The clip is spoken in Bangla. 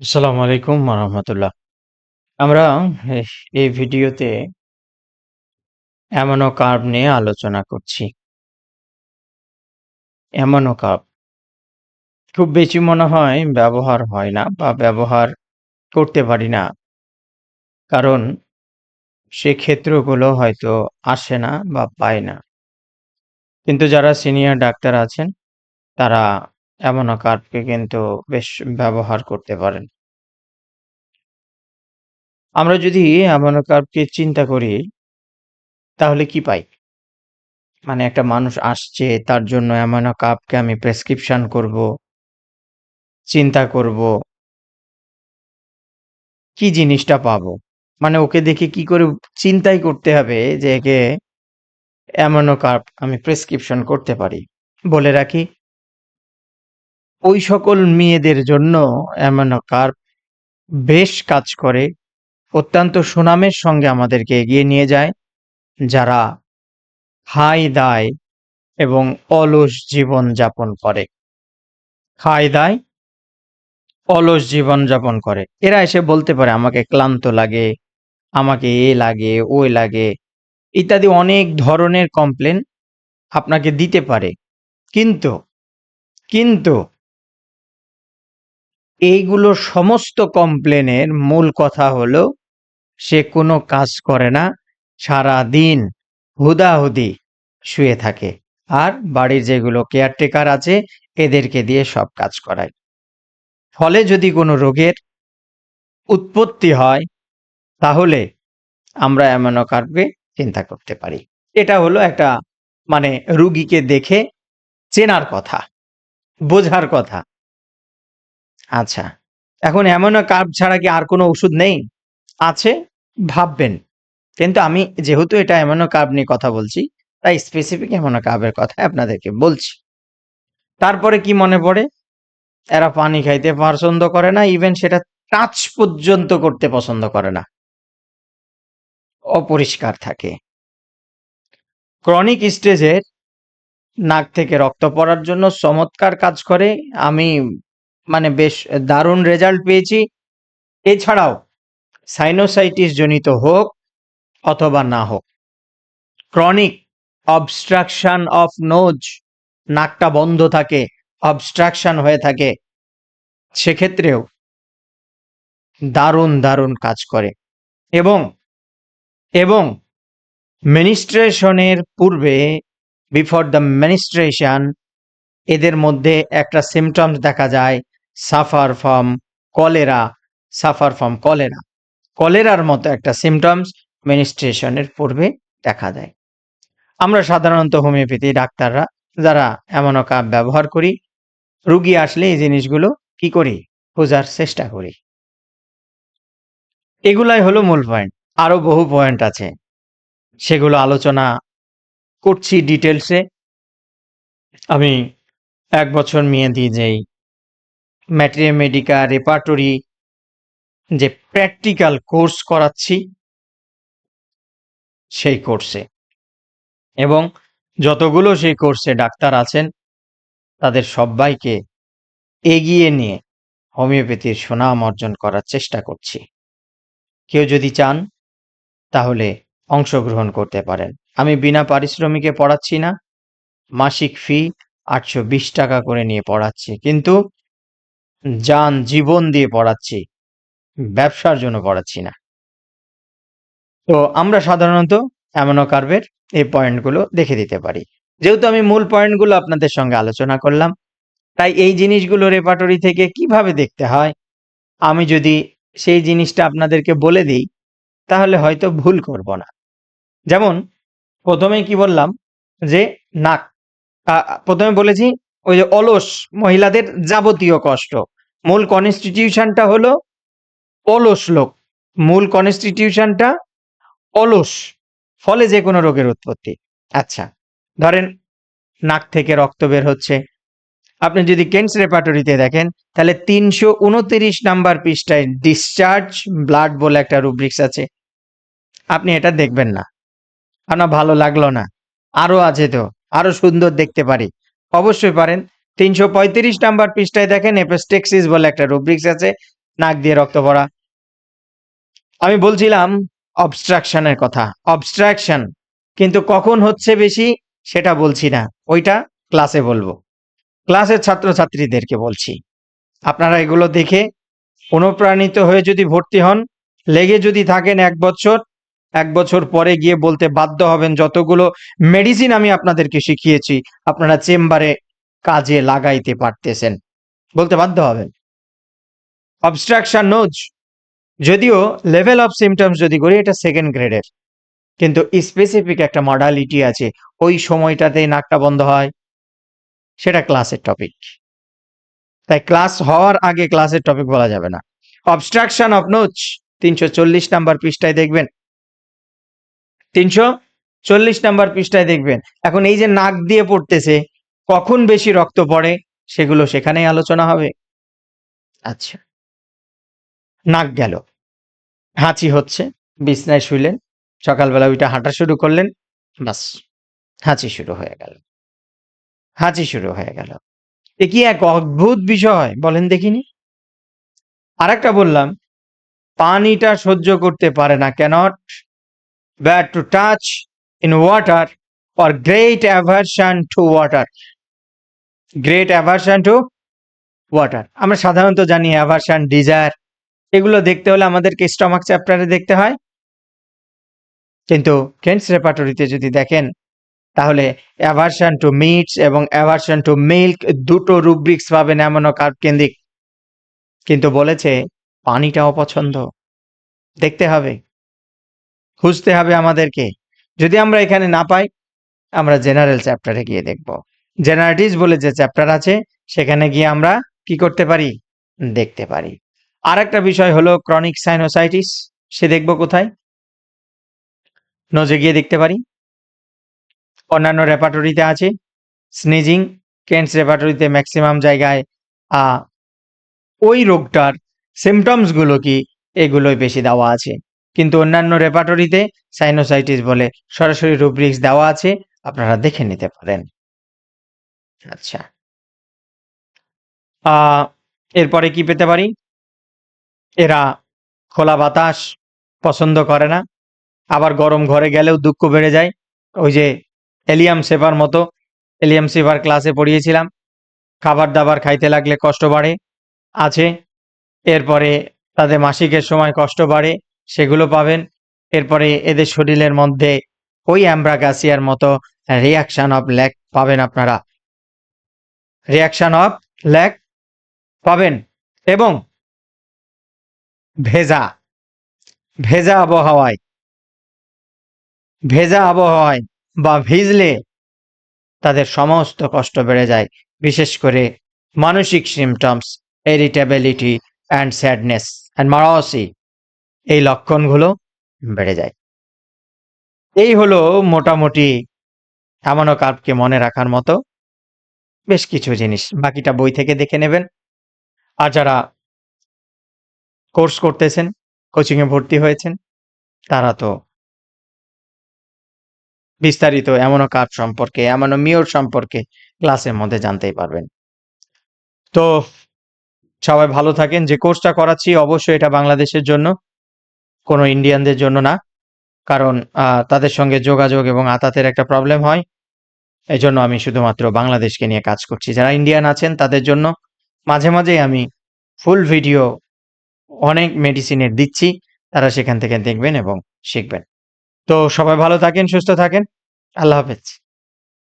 আসসালামু আলাইকুম রহমতুল্লাহ আমরা এই ভিডিওতে অ্যামোনো কার্ভ নিয়ে আলোচনা করছি। অ্যামোনো কার্ভ খুব বেশি মনে হয় ব্যবহার হয় না বা ব্যবহার করতে পারি না। কারণ সে ক্ষেত্রগুলো হয়তো আসে না বা পায় না। কিন্তু যারা সিনিয়র ডাক্তার আছেন, তারা অ্যামোনো কার্ভকে কিন্তু বেশ ব্যবহার করতে পারেন। আমরা যদি অ্যামোনো কার্ভকে চিন্তা করি, তাহলে কি পাই? মানে একটা মানুষ আসছে, তার জন্য অ্যামোনো কার্ভকে আমি প্রেসক্রিপশন করব। চিন্তা করব। কি জিনিসটা পাবো? মানে ওকে দেখে কি করে চিন্তাই করতে হবে যে একে অ্যামোনো কার্ভ আমি প্রেসক্রিপশন করতে পারি। বলে রাখি ওই সকল মেয়েদের জন্য অ্যামোনো কার্ভ বেশ কাজ করে। অত্যন্ত সুনামের সঙ্গে আমাদেরকে এগিয়ে নিয়ে যায়। যারা খায়-দায় এবং অলস জীবন যাপন করে। খায়-দায় অলস জীবনযাপন করে। এরা এসে বলতে পারে আমাকে ক্লান্ত লাগে, আমাকে এ লাগে, ওই লাগে ইত্যাদি অনেক ধরনের কমপ্লেন আপনাকে দিতে পারে। কিন্তু, কিন্তু এইগুলো সমস্ত কমপ্লেনের মূল কথা হলো সে কোনো কাজ করে না। সারাদিন হুদাহুদি শুয়ে থাকে। আর বাড়ির যেগুলো কেয়ারটেকার আছে এদেরকে দিয়ে সব কাজ করায়। ফলে যদি কোনো রোগের উৎপত্তি হয় তাহলে আমরা অ্যামোনো কার্ভকে চিন্তা করতে পারি। এটা হলো একটা মানে রুগীকে দেখে চেনার কথা, বোঝার কথা। আচ্ছা, এখন অ্যামোনো কার্ভ ছাড়া কি আর কোনো ওষুধ নেই? আছে, ভাববেন। কিন্তু আমি যেহেতু এটা অ্যামোনো কার্ভ নিয়ে কথা বলছি, তাই স্পেসিফিক অ্যামোনো কার্ভের কথাই আপনাদেরকে বলছি। তারপরে কি মনে পড়ে? এরা পানি খাইতে পছন্দ করে না, ইভেন সেটা টাচ পর্যন্ত করতে পছন্দ করে না। অপরিষ্কার থাকে। ক্রনিক স্টেজের নাক থেকে রক্ত পড়ার জন্য চমৎকার কাজ করে। আমি মানে বেশ দারুণ রেজাল্ট পেয়েছি। এছাড়াও সাইনোসাইটিস জনিত হোক অথবা না হোক। ক্রনিক অবস্ট্রাকশন অফ নোজ নাকটা বন্ধ থাকে, অবস্ট্রাকশন হয়ে থাকে। সেক্ষেত্রেও দারুণ, দারুণ কাজ করে এবং, এবং মেনিস্ট্রেশনের পূর্বে বিফোর দ্য মেনিস্ট্রেশন এদের মধ্যে একটা সিম্পটমস দেখা যায় suffer from cholera, suffer from cholera. কলেরার মতো একটা সিম্পটমস মেনিস্ট্রেশনের পূর্বে দেখা দেয়। আমরা সাধারণত হোমিওপ্যাথি ডাক্তাররা যারা অ্যামোনো কাপ ব্যবহার করি, রুগী আসলে এই জিনিসগুলো কি করি? খোঁজার চেষ্টা করি। এগুলাই হলো মূল পয়েন্ট। আরও বহু পয়েন্ট আছে। সেগুলো আলোচনা করছি ডিটেলসে আমি এক বছর মেয়াদি যেই ম্যাট্রিয়া মেডিকা রেপার্টরি যে প্র্যাকটিক্যাল কোর্স করাচ্ছি সেই কোর্সে। এবং যতগুলো সেই কোর্সে ডাক্তার আছেন, তাদের সব্বাইকে এগিয়ে নিয়ে হোমিওপ্যাথির সুনাম অর্জন করার চেষ্টা করছি। কেউ যদি চান, তাহলে অংশগ্রহণ করতে পারেন। আমি বিনা পারিশ্রমিকে পড়াচ্ছি না। মাসিক ফি ৳৮২০ করে নিয়ে পড়াচ্ছি। কিন্তু জান জীবন দিয়ে পড়াচ্ছি। ব্যবসার জন্য পড়াচ্ছি না। তো আমরা সাধারণত অ্যামোনো কার্ভের এই পয়েন্টগুলো দেখে দিতে পারি। যেহেতু আমি মূল পয়েন্টগুলো আপনাদের সঙ্গে আলোচনা করলাম, তাই এই জিনিসগুলো রেপাটরি থেকে কীভাবে দেখতে হয়, আমি যদি সেই জিনিসটা আপনাদেরকে বলে দিই তাহলে হয়তো ভুল করব না। যেমন ১ম এই কি বললাম যে নাক ১ম বলেছি ওই যে অলস মহিলাদের যাবতীয় কষ্ট। মূল কনস্টিটিউশনটা হলো অলস লোক। মূল কনস্টিটিউশনটা অলস। ফলে যেকোনো রোগের উৎপত্তি। আচ্ছা, ধরেন নাক থেকে রক্ত বের হচ্ছে। আপনি যদি কেন্স রেপার্টরিতে দেখেন তাহলে ৩২৯ নাম্বার পৃষ্ঠায় ডিসচার্জ ব্লাড বলে একটা রুব্রিক্স আছে। আপনি এটা দেখবেন না। আপনার ভালো লাগল না। আরও আছে তো, আরও সুন্দর দেখতে পারি। অবশ্যই পারেন। ৩৩৫ নাম্বার পৃষ্ঠায় দেখেন এপোস্টেক্সিস বলে একটা রুব্রিক্স আছে। নাক দিয়ে রক্ত পড়া আমি বলছিলাম অবস্ট্রাকশনের কথা অবস্ট্রাকশন কিন্তু কখন হচ্ছে বেশি সেটা বলছি না, ওইটা ক্লাসে বলব ক্লাসের ছাত্রছাত্রীদেরকে বলছি, আপনারা এগুলো দেখে অনুপ্রাণিত হয়ে যদি ভর্তি হন, লেগে যদি থাকেন এক বছর এক বছর পরে গিয়ে বলতে বাধ্য হবেন, যতগুলো মেডিসিন আমি আপনাদেরকে শিখিয়েছি, আপনারা চেম্বারে কাজে লাগাইতে পারতেছেন। বলতে বাধ্য হবেন। অবস্ট্রাকশন নোজ যদিও লেভেল অফ সিমটমস যদি করি, এটা সেকেন্ড গ্রেডের কিন্তু স্পেসিফিক একটা মডালিটি আছে, ওই সময়টাতে নাকটা বন্ধ হয়। সেটা ক্লাসের টপিক তাই ক্লাস হওয়ার আগে ক্লাসের টপিক বলা যাবে না। অবস্ট্রাকশন অফ নোচ তিনশো চল্লিশ নাম্বার পৃষ্ঠায় দেখবেন। তিনশো চল্লিশ নাম্বার পৃষ্ঠায় দেখবেন। এখন এই যে নাক দিয়ে পড়তেছে কখন বেশি রক্ত পড়ে সেগুলো সেখানেই আলোচনা হবে। আচ্ছা। নাক গেল। হাঁচি হচ্ছে বিছনায় শুইলেন সকালবেলা ওইটা হাঁটা শুরু করলেন বাস হাঁচি শুরু হয়ে গেল। হাঁচি শুরু হয়ে গেল। এ কি এক অদ্ভুত বিষয় বলেন দেখিনি? আর একটা বললাম পানিটা সহ্য করতে পারে না cannot bear to touch in water or great aversion to water great aversion to water আমরা সাধারণত জানি অ্যাভারশন ডিজায়ার এগুলো দেখতে হলে আমাদেরকে স্টমাক চ্যাপ্টারে দেখতে হয়। কিন্তু কেন্টস রেপার্টরিতে যদি দেখেন, তাহলে অ্যাভারশন টু মিটস এবং অ্যাভারশন টু মিল্ক দুটো রুব্রিক্স পাবেন এমনও কার্ভ কেন্দ্রিক কিন্তু বলেছে, পানিটাও পছন্দ। দেখতে হবে। খুঁজতে হবে আমাদেরকে। যদি আমরা এখানে না পাই, আমরা জেনারেল চ্যাপ্টারে গিয়ে দেখব। জেনারেটিস বলে যে চ্যাপ্টার আছে, সেখানে গিয়ে আমরা কি করতে পারি? দেখতে পারি। আর একটা বিষয় হলো ক্রনিক সাইনোসাইটিস সে দেখব কোথায়? নজে গিয়ে দেখতে পারি। অন্যান্য রেপাটরিতে আছে। স্নিজিং কেন্টস রেপাটরিতে ম্যাক্সিমাম জায়গায় ওই রোগটার সিমটমসগুলো কি? এগুলোই বেশি দেওয়া আছে। কিন্তু অন্যান্য রেপাটরিতে সাইনোসাইটিস বলে সরাসরি রুব্রিক্স দেওয়া আছে, আপনারা দেখে নিতে পারেন। আচ্ছা। এরপরে কি পেতে পারি? এরা খোলা বাতাস পছন্দ করে না। আবার গরম ঘরে গেলেও দুঃখ বেড়ে যায়। ওই যে এলিয়াম সেভার মতো, এলিয়াম সেভার ক্লাসে পড়িয়েছিলাম। খাবার দাবার খাইতে লাগলে কষ্ট বাড়ে, আছে। এরপরে তাদের মাসিকের সময় কষ্ট বাড়ে, সেগুলো পাবেন। এরপরে এদের শরীরের মধ্যে ওই অ্যাম্ব্রাগাসিয়ার মতো রিয়াকশন অফ ল্যাক পাবেন আপনারা। রিয়াকশন অফ ল্যাক পাবেন এবং ভেজা ভেজা আবহাওয়ায় ভেজা আবহাওয়ায় বা ভিজলে তাদের সমস্ত কষ্ট বেড়ে যায়, বিশেষ করে মানসিক symptoms irritability and sadness and মারাসি এই লক্ষণগুলো বেড়ে যায়। এই হলো মোটামুটি এমনও কার্ভকে মনে রাখার মতো বেশ কিছু জিনিস। বাকিটা বই থেকে দেখে নেবেন। আর যারা কোর্স করতেছেন, কোচিংয়ে ভর্তি হয়েছেন, তারা তো বিস্তারিত এমনও কার্ভ সম্পর্কে, এমনও মিওর সম্পর্কে ক্লাসের মধ্যে জানতেই পারবেন। তো সবাই ভালো থাকেন। যে কোর্সটা করাচ্ছি অবশ্যই এটা বাংলাদেশের জন্য, কোনো ইন্ডিয়ানদের জন্য না। কারণ তাদের সঙ্গে যোগাযোগ এবং আতাতের একটা প্রবলেম হয়। এই জন্য আমি শুধুমাত্র বাংলাদেশকে নিয়ে কাজ করছি। যারা ইন্ডিয়ান আছেন, তাদের জন্য মাঝে মাঝেই আমি ফুল ভিডিও অনেক মেডিসিনের দিচ্ছি। তারা সেখান থেকে দেখবেন এবং শিখবেন। তো সবাই ভালো থাকেন, সুস্থ থাকেন। আল্লাহ হাফেজ।